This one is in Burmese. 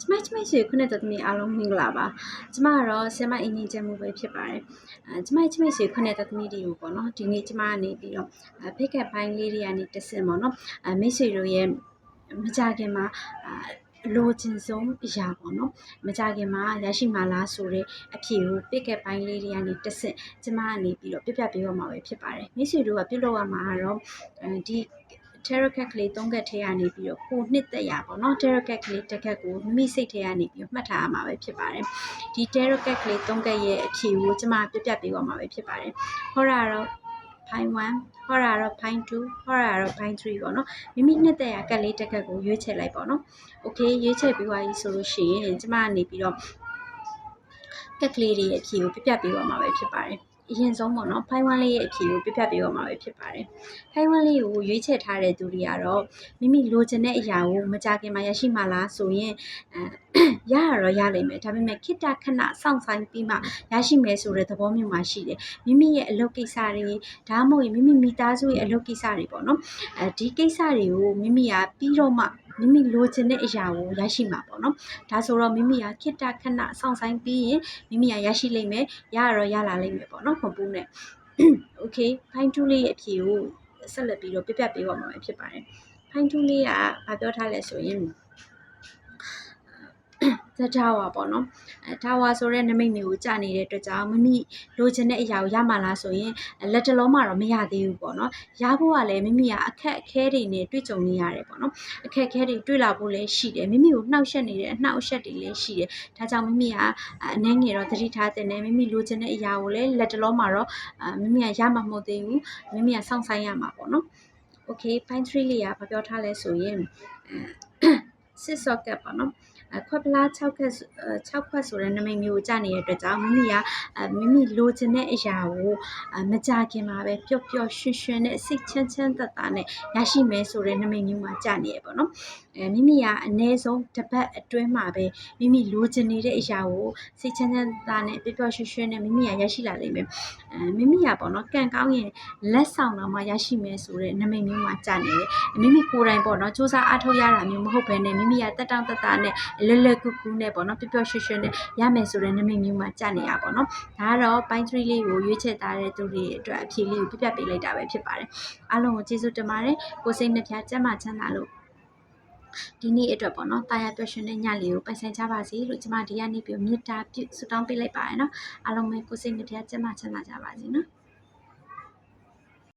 ကျမကျမဆွေခုနှစ်တော်သမီးအားလုံးမင်္ဂလာပါကျမကတော့ဆရာမအင်ဂျင်ကျမှုပဲဖြစ်ပါတယ်အဲကျမကျမဆွေခုနှစ်တော်သမီးတွေကိုပေါ့နော်ဒီနေ့ကျမကနေပြီးတော့ဖိတ်ကပ်ပိုင်းလေးတွေကနေတဆင်ပေါ့နော်အဲမိတ်ဆွေတို့ရဲ့မကြခင်မှာအလိုချင်ဆုံးအရာပေါ့နော်မကြခင်မှာရရှိမှလားဆိုတဲ့အဖြေကိုပစ်ကက်ပိုင်းလေးတွေကနေတဆင့်ကျမကနေပြီးတော့ပြပြပေးရမှာပဲဖြစ်ပါတယ်မိတ်ဆွေတို့ကပြုလုပ်ရမှာကတော့အဲဒီ tarot card ကလေး၃ကက်ထဲကနေပြီးတော့ကိုနှစ်သက်ရပေါ့နော် tarot card ကလေးတစ်ကက်ကိုမိမိစိတ်ထဲကနေပြီးတော့မှတ်ထားရမှာပဲဖြစ်ပါတယ်ဒီ tarot card ကလေး၃ကက်ရဲ့အဖြေကိုကျွန်မပြပြပေးသွားမှာပဲဖြစ်ပါတယ်ဟောတာတော့ပိုင်း1ဟောတာတော့ပိုင်း2ဟောတာတော့ပိုင်း3ပေါ့နော်မိမိနှစ်သက်ရကက်လေးတစ်ကက်ကိုရွေးချယ်လိုက်ပေါ့နော်โอเคရွေးချယ်ပြီးသွားပြီဆိုလို့ရှိရင်ကျွန်မကနေပြီးတော့ကက်ကလေးတွေရဲ့အဖြေကိုပြပြပေးသွားမှာပဲဖြစ်ပါတယ် အရင်ဆုံးပေါ့နော်ဖိုင်ဝမ်လေးရဲ့အဖြေကိုပြပြပေးရမှာပဲဖြစ်ပါတယ်။ဖိုင်ဝမ်လေးကိုရွေးချယ်ထားတဲ့သူတွေကတော့မိမိလိုချင်တဲ့အရာကိုမကြခင်မှာရရှိမှလားဆိုရင်အဲရရတော့ရလိမ့်မယ်ဒါပေမဲ့ခိတ္တခဏစောင့်ဆိုင်ပြီးမှရရှိမယ်ဆိုတဲ့သဘောမျိုးမှရှိတယ်။မိမိရဲ့အလုပ်ကိစ္စတွေဒါမှမဟုတ်မိမိမိသားစုရဲ့အလုပ်ကိစ္စတွေပေါ့နော်။အဲဒီကိစ္စတွေကိုမိမိကပြီးတော့မှ မိမိလိုချင်တဲ့အရာကိုရရှိမှာပေါ့နော်။ဒါဆိုတော့မိမိကခိတ္တခဏစောင့်ဆိုင်ပြီးရင်မိမိကရရှိလိမ့်မယ်ရရတော့ရလာလိမ့်မယ်ပေါ့နော်ခွန်ပူးနဲ့။ okay ဖိုင်တူးလေးရဲ့အဖြေကိုဆက်လက်ပြီးတော့ပြပြပေးပါမှာဖြစ်ပါတယ်။ဖိုင်တူးလေးကဘာပြောထားလဲဆိုရင် ဇထာဝါပေါ့နော်အဲထာဝါဆိုတဲ့နမိတ်မျိုးကိုကြာနေတဲ့အတွက်ကြောင့်မမိလိုချင်တဲ့အရာကိုရမှာလားဆိုရင်လက်တလုံးမှတော့မရသေးဘူးပေါ့နော်ရဖို့ကလည်းမိမိကအခက်အခဲတွေနဲ့တွေ့ကြုံနေရတယ်ပေါ့နော်အခက်အခဲတွေတွေ့လာဖို့လည်းရှိတယ်မိမိကိုနှောက်ယှက်နေတဲ့အနှောက်အယှက်တွေလည်းရှိတယ်ဒါကြောင့်မိမိကအနှဲငယ်တော့သတိထားတဲ့နဲ့မိမိလိုချင်တဲ့အရာကိုလည်းလက်တလုံးမှတော့မိမိကရမှာမဟုတ်သေးဘူးမိမိကစောင့်ဆိုင်ရမှာပေါ့နော် okay point 3လေးကဘာပြောထားလဲဆိုရင်အဲ စစ်ဆော့ကတ်ပေါ့နော်ခွက်ပလား6ခက်6ခွက်ဆိုတဲ့နမိတ်မျိုးကိုကြာနေတဲ့အတွက်ကြောင့်မိမိကမိမိလိုချင်တဲ့အရာကိုမကြခင်မှာပဲပျော့ပျော့ရွှင်ရွှင်နဲ့စိတ်ချမ်းချမ်းသာသာနဲ့ရရှိမယ်ဆိုတဲ့နမိတ်မျိုးမှာကြာနေရပေါ့နော်အဲမိမိကအနည်းဆုံးတစ်ပတ်အတွင်းမှာပဲမိမိလိုချင်နေတဲ့အရာကိုစိတ်ချမ်းချမ်းသာနဲ့ပျော့ပျော့ရွှင်ရွှင်နဲ့မိမိကရရှိလာလိမ့်မယ်အဲမိမိကပေါ့နော်ကံကောင်းရင်လက်ဆောင်တော့မှရရှိမယ်ဆိုတဲ့နမိတ်မျိုးမှာကြာနေတယ်မိမိကိုယ်တိုင်ပေါ့နော်စူးစမ်းအားထုတ်ရတာမျိုးမဟုတ်ဘဲနဲ့မိမိကတက်တောင့်တက်တာနဲ့လွယ်လွယ်ကူကူနဲ့ပေါ့နော်ပျော်ပျော်ရွှင်ရွှင်နဲ့ရမယ်ဆိုတဲ့နမိတ်မျိုးမှာကြာနေရပါတော့ဒါကတော့ပိုင်း3လေးကိုရွေးချယ်ထားတဲ့သူတွေအတွက်အဖြေလေးကိုပြပြပေးလိုက်တာပဲဖြစ်ပါတယ်အားလုံးကိုကျေးဇူးတင်ပါတယ်ကိုစိတ်နှပြကျမ်းမာချမ်းသာလို့ဒီနေ့အတွက်ပေါ့နော်တာယာပျော်ရွှင်တဲ့ညလေးကိုပိုင်ဆိုင်ကြပါစေလို့ကျမဒီကနေ့ပြမေတ္တာပြုဆုတောင်းပေးလိုက်ပါရနော်အားလုံးပဲကိုစိတ်နှပြကျမ်းမာချမ်းသာကြပါစေနော်